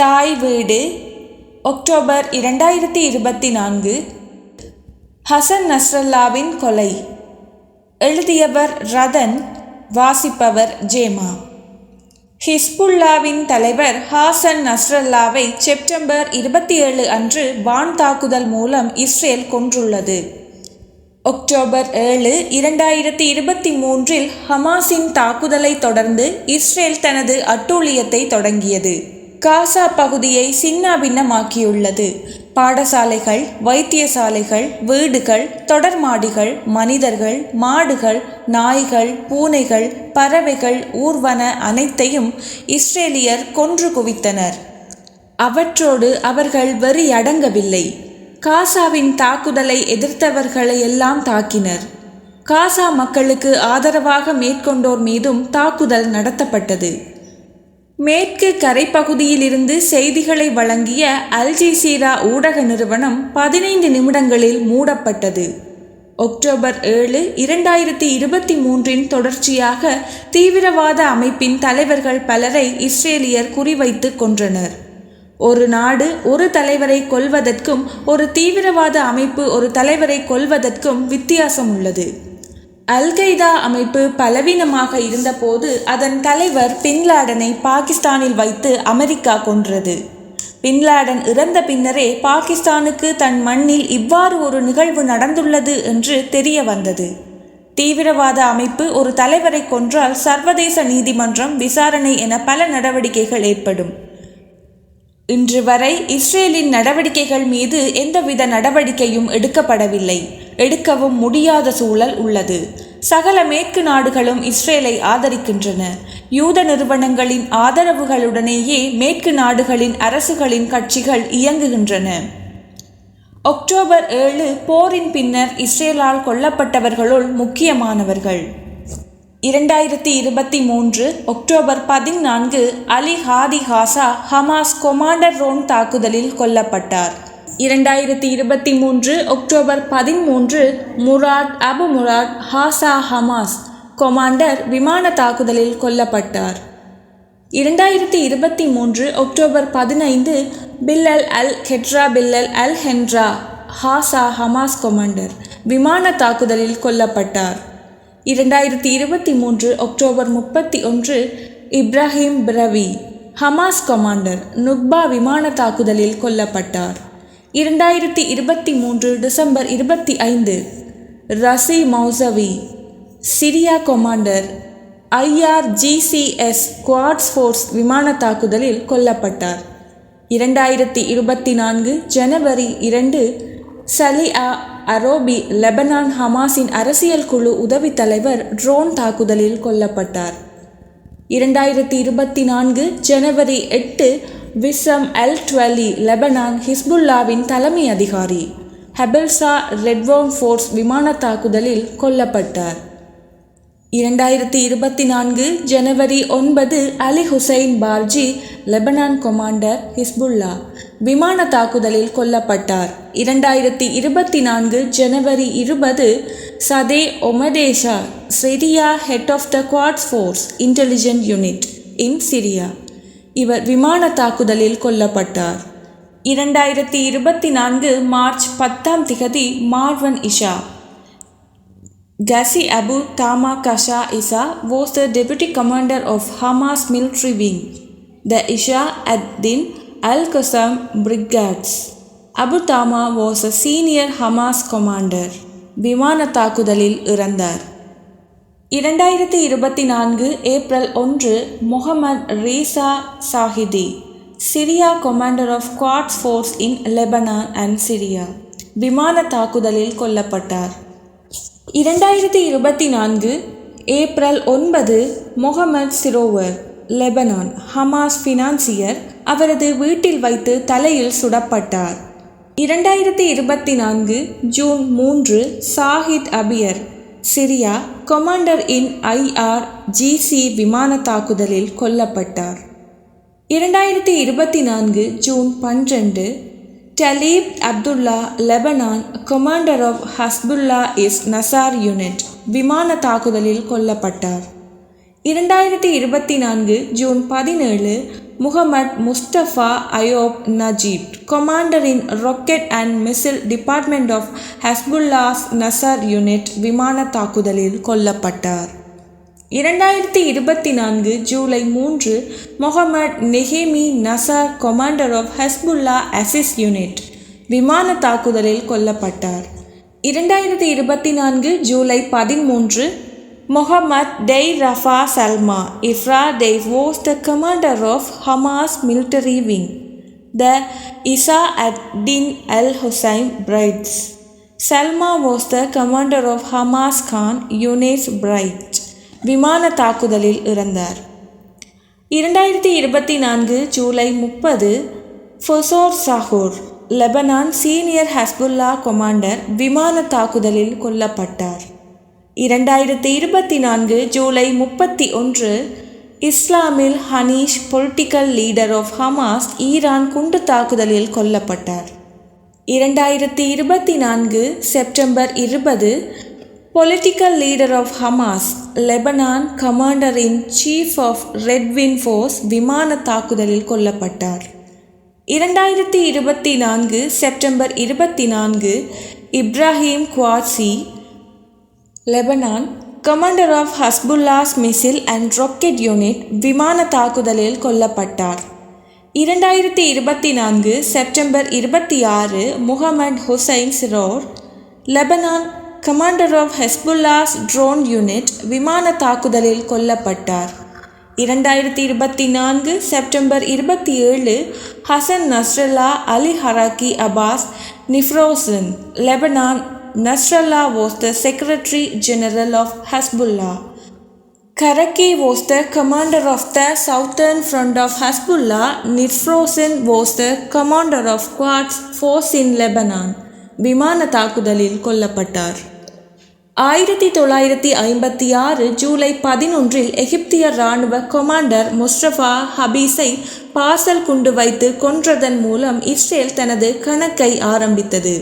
தாய் வீடு அக்டோபர் இரண்டாயிரத்தி இருபத்தி நான்கு ஹசன் நஸ்ரல்லாவின் கொலை. எழுதியவர் ரதன் வாசிப்பவர் ஜேமா. ஹிஸ்புல்லாவின் தலைவர் ஹாசன் நஸ்ரல்லாவை செப்டம்பர் இருபத்தி ஏழு அன்று வான் தாக்குதல் மூலம் இஸ்ரேல் கொன்றுள்ளது. அக்டோபர் ஏழு இரண்டாயிரத்தி இருபத்தி மூன்றில் ஹமாஸின் தாக்குதலை தொடர்ந்து இஸ்ரேல் தனது அட்டூழியத்தை தொடங்கியது. காசா பகுதியை சின்னாபின்னமாக்கியுள்ளது. பாடசாலைகள் வைத்தியசாலைகள் வீடுகள் தொடர்மாடிகள் மனிதர்கள் மாடுகள் நாய்கள் பூனைகள் பறவைகள் ஊர்வன அனைத்தையும் இஸ்ரேலியர் கொன்று குவித்தனர். அவற்றோடு அவர்கள் வெறி அடங்கவில்லை. காசாவின் தாக்குதலை எதிர்த்தவர்களை எல்லாம் தாக்கினர். காசா மக்களுக்கு ஆதரவாக மேற்கொண்டோர் மீதும் தாக்குதல் நடத்தப்பட்டது. மேற்கு கரைப்பகுதியிலிருந்து செய்திகளை வழங்கிய அல் ஜசீரா ஊடக நிறுவனம் பதினைந்து நிமிடங்களில் மூடப்பட்டது. அக்டோபர் ஏழு இரண்டாயிரத்தி இருபத்தி மூன்றின் தொடர்ச்சியாக தீவிரவாத அமைப்பின் தலைவர்கள் பலரை இஸ்ரேலியர் குறிவைத்து கொன்றனர். ஒரு நாடு ஒரு தலைவரை கொல்வதற்கும் ஒரு தீவிரவாத அமைப்பு ஒரு தலைவரை கொல்வதற்கும் வித்தியாசம் உள்ளது. அல்கைதா அமைப்பு பலவீனமாக இருந்தபோது அதன் தலைவர் பின்லாடனை பாகிஸ்தானில் வைத்து அமெரிக்கா கொன்றது. பின்லாடன் இறந்த பின்னரே பாகிஸ்தானுக்கு தன் மண்ணில் இவ்வாறு ஒரு நிகழ்வு நடந்துள்ளது என்று தெரிய வந்தது தீவிரவாத அமைப்பு ஒரு தலைவரை கொன்றால் சர்வதேச நீதிமன்றம் விசாரணை என பல நடவடிக்கைகள் ஏற்படும். இன்று வரை இஸ்ரேலின் நடவடிக்கைகள் மீது எந்தவித நடவடிக்கையும் எடுக்கப்படவில்லை. எடுக்கவும் முடியாத சூழல் உள்ளது. சகல மேற்கு நாடுகளும் இஸ்ரேலை ஆதரிக்கின்றன. யூத நிறுவனங்களின் ஆதரவுகளுடனேயே மேற்கு நாடுகளின் அரசுகளின் கட்சிகள் இயங்குகின்றன. அக்டோபர் ஏழு போரின் பின்னர் இஸ்ரேலால் கொல்லப்பட்டவர்களுள் முக்கியமானவர்கள். இரண்டாயிரத்தி இருபத்தி மூன்று அக்டோபர் பதினான்கு Ali Hadi Gaza Hamas commander drone தாக்குதலில் கொல்லப்பட்டார். இரண்டாயிரத்தி இருபத்தி மூன்று அக்டோபர் பதிமூன்று Murad Abu Murad ஹாசா Hamas commander விமான தாக்குதலில் கொல்லப்பட்டார். இரண்டாயிரத்தி இருபத்தி மூன்று அக்டோபர் பதினைந்து Bilal al Hedra Bilal al Henra Gaza Hamas commander விமான தாக்குதலில் கொல்லப்பட்டார். இரண்டாயிரத்தி இருபத்தி மூன்று அக்டோபர் முப்பத்தி ஒன்று Ibrahim Biari Hamas commander Nukhba விமான தாக்குதலில் கொல்லப்பட்டார். இரண்டாயிரத்தி இருபத்தி மூன்று டிசம்பர் இருபத்தி ஐந்து Razi Mousavi Syria commander IRGC's Quds force விமான தாக்குதலில் கொல்லப்பட்டார். இரண்டாயிரத்தி இருபத்தி நான்கு ஜனவரி இரண்டு சலியா அரோபி லெபனான் ஹமாஸின் அரசியல் குழு உதவித் தலைவர் ட்ரோன் தாக்குதலில் கொல்லப்பட்டார். இரண்டாயிரத்தி இருபத்தி நான்கு ஜனவரி எட்டு விசம் எல் டுவெலி லெபனான் ஹிஸ்புல்லாவின் தலைமை அதிகாரி. ஹெபல்சா ரெட்வோன் ஃபோர்ஸ் விமான தாக்குதலில் கொல்லப்பட்டார். இரண்டாயிரத்தி இருபத்தி நான்கு ஜனவரி ஒன்பது Ali Hussein Barji Lebanon commander Hezbollah விமான தாக்குதலில் கொல்லப்பட்டார். இரண்டாயிரத்தி இருபத்தி நான்கு ஜனவரி இருபது Sadegh Omidzadeh Syria head of the Quds force intelligent unit in Syria இவர் விமான தாக்குதலில் கொல்லப்பட்டார் இரண்டாயிரத்தி இருபத்தி நான்கு மார்ச் பத்தாம் திகதி Marvan Isha Ghazi Abu Tama Kasha Isa was the deputy commander of Hamas military wing, the Isha ad-Din al-Qassam brigades. Abu Tama was a senior Hamas commander. விமான தாக்குதலில் இறந்தார் இரண்டாயிரத்தி இருபத்தி நான்கு ஏப்ரல் ஒன்று Mohammad Reza Zahedi Syria commander of Quds force in Lebanon and Syria விமான தாக்குதலில் கொல்லப்பட்டார். இரண்டாயிரத்தி இருபத்தி நான்கு ஏப்ரல் ஒன்பது Mohammad Srour Lebanon Hamas financier அவரது வீட்டில் வைத்து தலையில் சுடப்பட்டார். இரண்டாயிரத்தி இருபத்தி நான்கு ஜூன் மூன்று Saeed Abyar Syria commander in IRGC விமான தாக்குதலில் கொல்லப்பட்டார். இரண்டாயிரத்தி இருபத்தி நான்கு ஜூன் பன்னிரண்டு Taleb Abdullah Lebanon commander of Hezbollah is Nasr unit விமான தாக்குதலில் கொல்லப்பட்டார். இரண்டாயிரத்தி இருபத்தி நான்கு ஜூன் பதினேழு Mohammad Mustafa Ayoub Najib commander in rocket and missile department of Hezbollah's Nasr unit விமான தாக்குதலில் கொல்லப்பட்டார். இரண்டாயிரத்தி இருபத்தி நான்கு ஜூலை மூன்று Mohammad Nehmeh Nasser commander of Hezbollah Aziz unit விமான தாக்குதலில் கொல்லப்பட்டார். இரண்டாயிரத்தி இருபத்தி நான்கு ஜூலை பதிமூன்று முகமது டெய் Rafah Salma Ifra Deif was the commander of Hamas military wing the Izz ad Din al Hussein brigades Salma was the commander of Hamas Khan Younis brigade விமான தாக்குதலில் இறந்தார். இரண்டாயிரத்தி இருபத்தி நான்கு ஜூலை முப்பது ஃபொசோர் Shukr Lebanon senior Hezbollah commander விமான தாக்குதலில் கொல்லப்பட்டார். இரண்டாயிரத்தி இருபத்தி நான்கு ஜூலை முப்பத்தி ஒன்று Ismail Haniyeh political leader of Hamas Iran குண்டு தாக்குதலில் கொல்லப்பட்டார். இரண்டாயிரத்தி இருபத்தி நான்கு செப்டம்பர் இருபது political leader of Hamas Lebanon commander in chief of Radwan force விமான தாக்குதலில் கொல்லப்பட்டார். இரண்டாயிரத்தி இருபத்தி நான்கு செப்டம்பர் இருபத்தி நான்கு Ibrahim Qubaisi Lebanon commander of Hezbollah's missile and rocket unit விமான தாக்குதலில் கொல்லப்பட்டார். இரண்டாயிரத்தி இருபத்தி நான்கு செப்டம்பர் இருபத்தி ஆறு Mohammad Hussein Srour Lebanon commander of Hezbollah's drone unit விமான தாக்குதலில் கொல்லப்பட்டார். இரண்டாயிரத்தி இருபத்தி நான்கு செப்டம்பர் இருபத்தி ஏழு Hassan Nasrallah Ali Karaki Abbas Nilforoushan Lebanon Nasrallah was the secretary general of Hezbollah Karaki was the commander of the southern front of Hezbollah. Nifrosin was the commander of Quds force in Lebanon. விமான தாக்குதலில் கொல்லப்பட்டார் ஆயிரத்தி தொள்ளாயிரத்தி ஐம்பத்தி ஆறு ஜூலை பதினொன்றில் எகிப்திய இராணுவ கொமாண்டர் முஸ்ரஃபா ஹபீஸை பாசல் குண்டு வைத்து கொன்றதன் மூலம் இஸ்ரேல் தனது கணக்கை ஆரம்பித்தது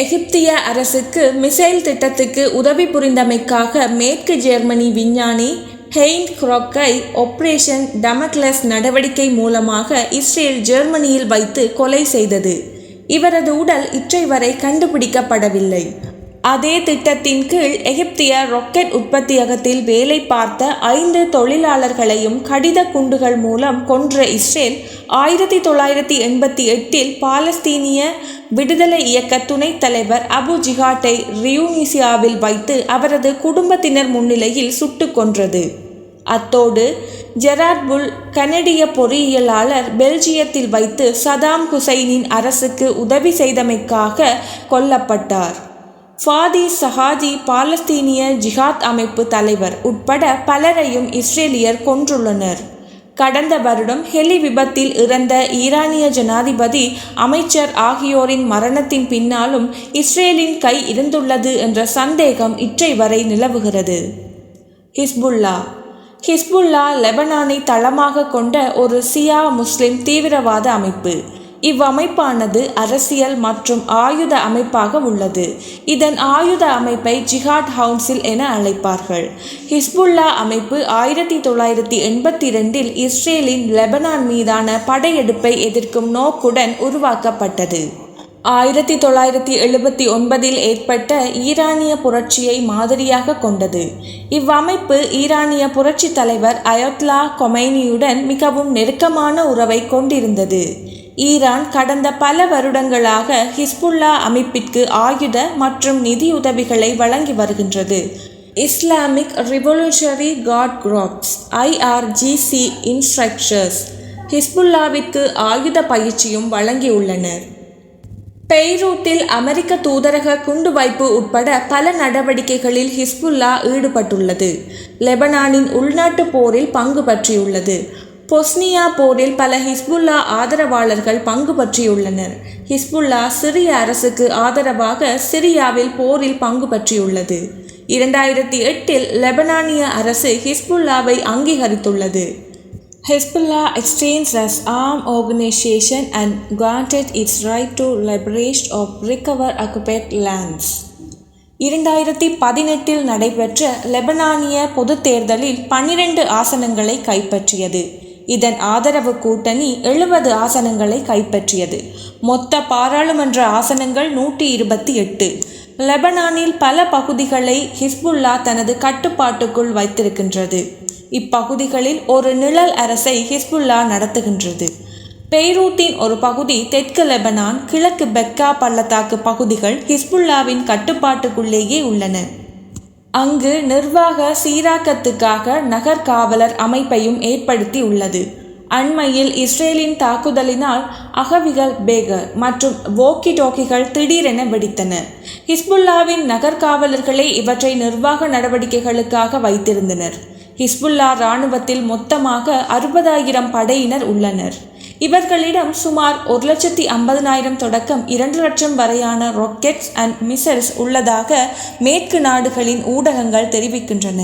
எகிப்திய அரசுக்கு மிசைல் திட்டத்துக்கு உதவி புரிந்தமைக்காக மேற்கு ஜெர்மனி விஞ்ஞானி ஹெயின் குரோக்கை ஆப்ரேஷன் டமக்லஸ் நடவடிக்கை மூலமாக இஸ்ரேல் ஜெர்மனியில் வைத்து கொலை செய்தது. இவரது உடல் இற்றை வரை கண்டுபிடிக்கப்படவில்லை. அதே திட்டத்தின் கீழ் எகிப்திய ராக்கெட் உற்பத்தியகத்தில் வேலை பார்த்த ஐந்து தொழிலாளர்களையும் கடித குண்டுகள் மூலம் கொன்ற இஸ்ரேல் ஆயிரத்தி தொள்ளாயிரத்தி எண்பத்தி எட்டில் பாலஸ்தீனிய விடுதலை இயக்க துணைத் தலைவர் அபு ஜிஹாட்டை ரியூனிசியாவில் வைத்து அவரது குடும்பத்தினர் முன்னிலையில் சுட்டு கொன்றது. அத்தோடு ஜெராட் புல் கனடிய பொறியியலாளர் பெல்ஜியத்தில் வைத்து சதாம் ஹுசைனின் அரசுக்கு உதவி செய்தமைக்காக கொல்லப்பட்டார். ஃபாதி சஹாதி பாலஸ்தீனிய ஜிஹாத் அமைப்பு தலைவர் உட்பட பலரையும் இஸ்ரேலியர் கொன்றுள்ளனர். கடந்த வருடம் ஹெலி விபத்தில் இறந்த ஈரானிய ஜனாதிபதி அமைச்சர் ஆகியோரின் மரணத்தின் பின்னாலும் இஸ்ரேலின் கை இருந்துள்ளது என்ற சந்தேகம் இற்றை வரை நிலவுகிறது. ஹிஸ்புல்லா. ஹிஸ்புல்லா லெபனானை தளமாக கொண்ட ஒரு சியா முஸ்லிம் தீவிரவாத அமைப்பு. இவ்வமைப்பானது அரசியல் மற்றும் ஆயுத அமைப்பாக உள்ளது. இதன் ஆயுத அமைப்பை ஜிஹாட் ஹவுன்சில் என அழைப்பார்கள். ஹிஸ்புல்லா அமைப்பு ஆயிரத்தி தொள்ளாயிரத்தி எண்பத்தி ரெண்டில் இஸ்ரேலின் லெபனான் மீதான படையெடுப்பை எதிர்க்கும் நோக்குடன் உருவாக்கப்பட்டது. ஆயிரத்தி தொள்ளாயிரத்தி எழுபத்தி ஒன்பதில் ஏற்பட்ட ஈரானிய புரட்சியை மாதிரியாக கொண்டது. இவ்வமைப்பு ஈரானிய புரட்சி தலைவர் அயோத்லா கொமைனியுடன் மிகவும் நெருக்கமான உறவை கொண்டிருந்தது. ஈரான் கடந்த பல வருடங்களாக ஹிஸ்புல்லா அமைப்பிற்கு ஆயுத மற்றும் நிதியுதவிகளை வழங்கி வருகின்றது. Islamic revolutionary guard groups IRGC instructors ஹிஸ்புல்லாவிற்கு ஆயுத பயிற்சியும் வழங்கியுள்ளனர். பெய்ரூட்டில் அமெரிக்க தூதரக குண்டுவைப்பு உட்பட பல நடவடிக்கைகளில் ஹிஸ்புல்லா ஈடுபட்டுள்ளது. லெபனானின் உள்நாட்டு போரில் பங்கு பற்றியுள்ளது. பொஸ்னியா போரில் பல ஹிஸ்புல்லா ஆதரவாளர்கள் பங்கு பற்றியுள்ளனர். ஹிஸ்புல்லா சிரிய அரசுக்கு ஆதரவாக சிரியாவில் போரில் பங்கு பற்றியுள்ளது. இரண்டாயிரத்தி எட்டில் லெபனானிய அரசு ஹிஸ்புல்லாவை அங்கீகரித்துள்ளது. Hezbollah exchange as arm organisation and granted its right to liberation of recover occupied lands இரண்டாயிரத்தி பதினெட்டில் நடைபெற்ற லெபனானிய பொதுத் தேர்தலில் பன்னிரண்டு ஆசனங்களை கைப்பற்றியது. இதன் ஆதரவு கூட்டணி எழுபது ஆசனங்களை கைப்பற்றியது. மொத்த பாராளுமன்ற ஆசனங்கள் நூற்றி இருபத்தி எட்டு. லெபனானில் பல பகுதிகளை ஹிஸ்புல்லா தனது கட்டுப்பாட்டுக்குள் வைத்திருக்கின்றது. இப்பகுதிகளில் ஒரு நிழல் அரசை ஹிஸ்புல்லா நடத்துகின்றது. பெய்ரூத்தின் ஒரு பகுதி தெற்கு லெபனான் கிழக்கு பெக்கா பள்ளத்தாக்கு பகுதிகள் ஹிஸ்புல்லாவின் கட்டுப்பாட்டுக்குள்ளேயே உள்ளன. அங்கு நிர்வாக சீராக்கத்துக்காக நகர் காவலர் அமைப்பையும் ஏற்படுத்தி உள்ளது அண்மையில் இஸ்ரேலின் தாக்குதலினால் அகவிகள் பேகர் மற்றும் வோக்கி டோக்கிகள் திடீரென வெடித்தன. ஹிஸ்புல்லாவின் நகர்காவலர்களே இவற்றை நிர்வாக நடவடிக்கைகளுக்காக வைத்திருந்தனர். ஹிஸ்புல்லா இராணுவத்தில் மொத்தமாக அறுபதாயிரம் படையினர் உள்ளனர். இவர்களிடம் சுமார் ஒரு லட்சத்தி ஐம்பதனாயிரம் தொடக்கம் இரண்டு லட்சம் வரையான ராக்கெட்ஸ் அண்ட் மிசைல்ஸ் உள்ளதாக மேற்கு நாடுகளின் ஊடகங்கள் தெரிவிக்கின்றன.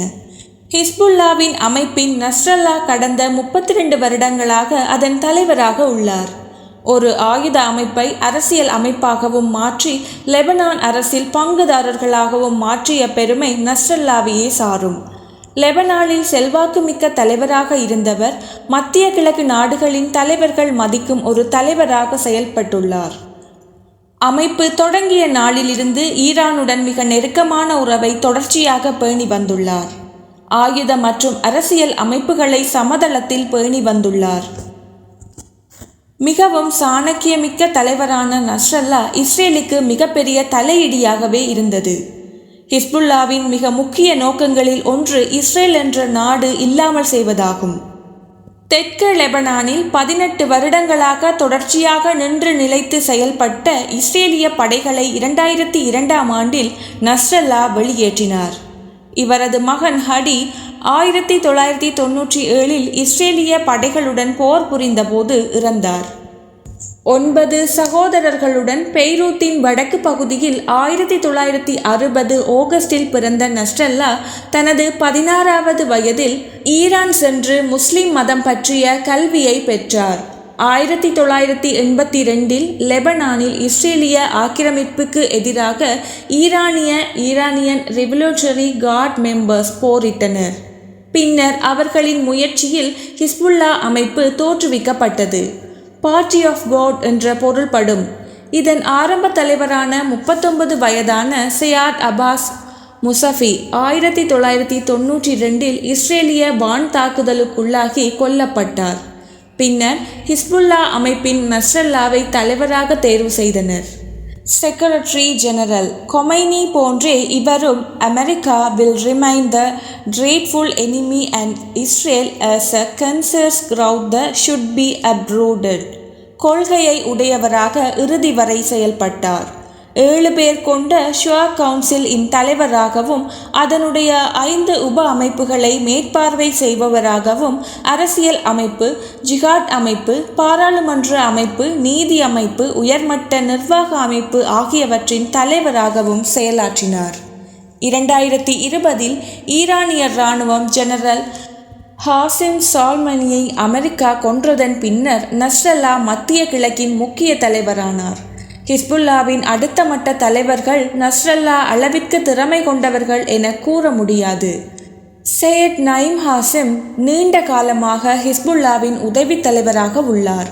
ஹிஸ்புல்லாவின் அமைப்பின் நஸ்ரல்லா கடந்த முப்பத்தி ரெண்டு வருடங்களாக அதன் தலைவராக உள்ளார். ஒரு ஆயுத அமைப்பை அரசியல் அமைப்பாகவும் மாற்றி லெபனான் அரசில் பங்குதாரர்களாகவும் மாற்றிய பெருமை நஸ்ரல்லாவையே சாரும். லெபனானில் செல்வாக்குமிக்க தலைவராக இருந்தவர் மத்திய கிழக்கு நாடுகளின் தலைவர்கள் மதிக்கும் ஒரு தலைவராக செயல்பட்டுள்ளார். அமைப்பு தொடங்கிய நாளிலிருந்து ஈரானுடன் மிக நெருக்கமான உறவை தொடர்ச்சியாக பேணி வந்துள்ளார். ஆயுத மற்றும் அரசியல் அமைப்புகளை சமதளத்தில் பேணி வந்துள்ளார். மிகவும் சாணக்கியமிக்க தலைவரான நஸ்ரல்லா இஸ்ரேலுக்கு மிகப்பெரிய தலையிடியாகவே இருந்தது. ஹிஸ்புல்லாவின் மிக முக்கிய நோக்கங்களில் ஒன்று இஸ்ரேல் என்ற நாடு இல்லாமல் செய்வதாகும். தெற்கு லெபனானில் பதினெட்டு வருடங்களாக தொடர்ச்சியாக நின்று நிலைத்து செயல்பட்ட இஸ்ரேலிய படைகளை இரண்டாயிரத்தி இரண்டாம் ஆண்டில் நஸ்ரல்லா வெளியேற்றினார். இவரது மகன் ஹடி ஆயிரத்தி தொள்ளாயிரத்தி தொன்னூற்றி ஏழில் இஸ்ரேலிய படைகளுடன் போர் புரிந்தபோது இறந்தார். ஒன்பது சகோதரர்களுடன் பெய்ரூத்தின் வடக்கு பகுதியில் ஆயிரத்தி தொள்ளாயிரத்தி அறுபது ஆகஸ்டில் பிறந்த நஸ்ரல்லா தனது பதினாறாவது வயதில் ஈரான் சென்று முஸ்லிம் மதம் பற்றிய கல்வியை பெற்றார். ஆயிரத்தி தொள்ளாயிரத்தி எண்பத்தி ரெண்டில் லெபனானில் இஸ்ரேலிய ஆக்கிரமிப்புக்கு எதிராக ஈரானிய ஈரானியன் ரெவல்யூஷனரி கார்ட் மெம்பர்ஸ் போரிட்டனர். பின்னர் அவர்களின் முயற்சியில் ஹிஸ்புல்லா அமைப்பு தோற்றுவிக்கப்பட்டது. பார்ட்டி ஆஃப் காட் என்ற பொருள்படும். இதன் ஆரம்ப தலைவரான முப்பத்தொன்பது வயதான சயாத் அபாஸ் முசஃபி ஆயிரத்தி தொள்ளாயிரத்தி தொன்னூற்றி ரெண்டில் இஸ்ரேலிய வான் தாக்குதலுக்குள்ளாகி கொல்லப்பட்டார். பின்னர் ஹிஸ்புல்லா அமைப்பின் நஸ்ரல்லாவை தலைவராக தேர்வு செய்தனர். செக்ரட்டரி ஜெனரல் கொமைனி போன்றே இவரும் America will remain the grateful enemy and Israel as a cancerous growth the should be uprooted கொள்கையை உடையவராக இறுதி வரை செயல்பட்டார். ஏழு பேர் கொண்ட ஷுவா கவுன்சில் இன் தலைவராகவும் அதனுடைய ஐந்து உப அமைப்புகளை மேற்பார்வை செய்பவராகவும் அரசியல் அமைப்பு ஜிகாட் அமைப்பு பாராளுமன்ற அமைப்பு நீதி அமைப்பு உயர்மட்ட நிர்வாக அமைப்பு ஆகியவற்றின் தலைவராகவும் செயலாற்றினார். இரண்டாயிரத்தி இருபதில் ஈரானிய இராணுவம் ஜெனரல் ஹாசிம் சால்மனியை அமெரிக்கா கொன்றதன் பின்னர் நஸ்ரல்லா மத்திய கிழக்கின் முக்கிய தலைவரானார். ஹிஸ்புல்லாவின் அடுத்த மட்ட தலைவர்கள் நஸ்ரல்லா அளவிற்கு திறமை கொண்டவர்கள் என கூற முடியாது. சையத் நயிம் ஹாசிம் நீண்ட காலமாக ஹிஸ்புல்லாவின் உதவித் தலைவராக உள்ளார்.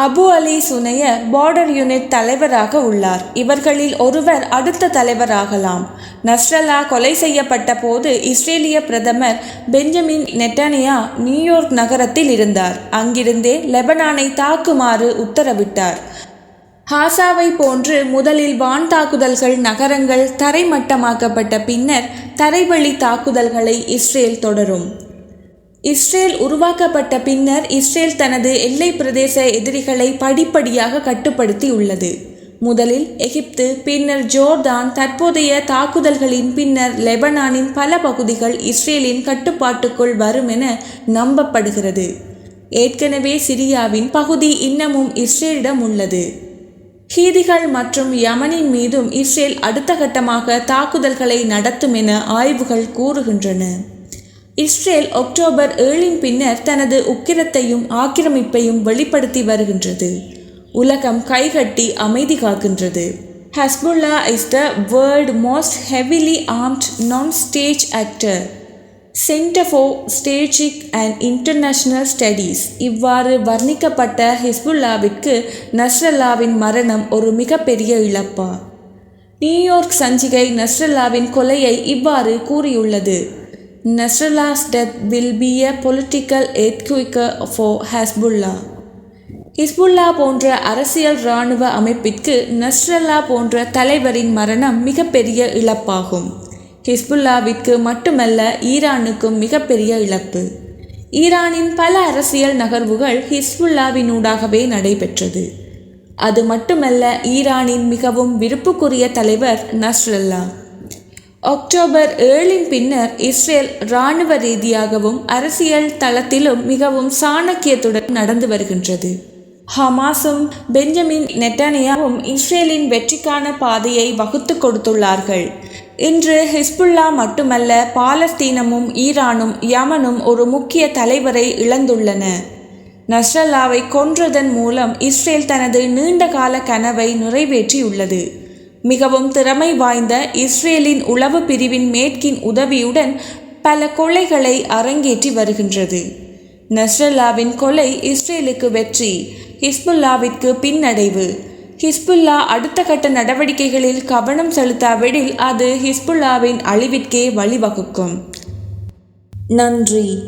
அபு அலி சுனைய பார்டர் யூனிட் தலைவராக உள்ளார். இவர்களில் ஒருவர் அடுத்த தலைவராகலாம். நஸ்ரல்லா கொலை செய்யப்பட்ட போது இஸ்ரேலிய பிரதமர் பெஞ்சமின் நெட்டனியா நியூயார்க் நகரத்தில் இருந்தார். அங்கிருந்தே லெபனானை தாக்குமாறு உத்தரவிட்டார். ஹாசாவை போன்று முதலில் வான் தாக்குதல்கள் நகரங்கள் தரைமட்டமாக்கப்பட்ட பின்னர் தரைவழி தாக்குதல்களை இஸ்ரேல் தொடரும். இஸ்ரேல் உருவாக்கப்பட்ட பின்னர் இஸ்ரேல் தனது எல்லை பிரதேச எதிரிகளை படிப்படியாக கட்டுப்படுத்தி உள்ளது முதலில் எகிப்து பின்னர் ஜோர்தான் தற்போதைய தாக்குதல்களின் பின்னர் லெபனானின் பல பகுதிகள் இஸ்ரேலின் கட்டுப்பாட்டுக்குள் வரும் என நம்பப்படுகிறது. ஏற்கனவே சிரியாவின் பகுதி இன்னமும் இஸ்ரேலிடம் உள்ளது. ஹீதிகள் மற்றும் யமனின் மீதும் இஸ்ரேல் அடுத்த கட்டமாக தாக்குதல்களை நடத்தும் என ஆய்வுகள் கூறுகின்றன. இஸ்ரேல் அக்டோபர் ஏழின் பின்னர் தனது உக்கிரத்தையும் ஆக்கிரமிப்பையும் வெளிப்படுத்தி வருகின்றது. உலகம் கைகட்டி அமைதி காக்கின்றது. Hezbollah is the world most heavily armed non state actor. Center for strategic and international studies இவ்வாறு வர்ணிக்கப்பட்ட ஹிஸ்புல்லாவிற்கு நஸ்ரல்லாவின் மரணம் ஒரு மிகப்பெரிய இழப்பா. நியூயார்க் சஞ்சிகை நஸ்ரல்லாவின் கொலையை இவ்வாறு கூறியுள்ளது. Nasrallah's death will be a political எத்குவிக்கர் for Hezbollah Hezbollah போன்ற அரசியல் இராணுவ அமைப்பிற்கு நஸ்ரல்லா போன்ற தலைவரின் மரணம் மிகப்பெரிய இழப்பாகும். ஹிஸ்புல்லாவிற்கு மட்டுமல்ல ஈரானுக்கும் மிகப்பெரிய இழப்பு. ஈரானின் பல அரசியல் நகர்வுகள் ஹிஸ்புல்லாவினூடாகவே நடைபெற்றது. அது மட்டுமல்ல ஈரானின் மிகவும் விருப்புக்குரிய தலைவர் நஸ்ரல்லா. அக்டோபர் ஏழின் பின்னர் இஸ்ரேல் இராணுவ ரீதியாகவும் அரசியல் தளத்திலும் மிகவும் சாணக்கியத்துடன் நடந்து வருகின்றது. ஹமாஸும் பெஞ்சமின் நெட்டனியாவும் இஸ்ரேலின் வெற்றிக்கான பாதையை வகுத்து கொடுத்துள்ளார்கள். இன்று ஹிஸ்புல்லா மட்டுமல்ல பாலஸ்தீனமும் ஈரானும் யமனும் ஒரு முக்கிய தலைவரை இழந்துள்ளன. நஸ்ரல்லாவை கொன்றதன் மூலம் இஸ்ரேல் தனது நீண்டகால கனவை நிறைவேற்றியுள்ளது. மிகவும் திறமை வாய்ந்த இஸ்ரேலின் உளவு பிரிவின் மேற்கின் உதவியுடன் பல கொலைகளை அரங்கேற்றி வருகின்றது. நஸ்ரல்லாவின் கொலை இஸ்ரேலுக்கு வெற்றி ஹிஸ்புல்லாவிற்கு பின்னடைவு. ஹிஸ்புல்லா அடுத்த கட்ட நடவடிக்கைகளில் கவனம் செலுத்தாவிடில் அது ஹிஸ்புல்லாவின் அழிவிற்கே வழிவகுக்கும். நன்றி.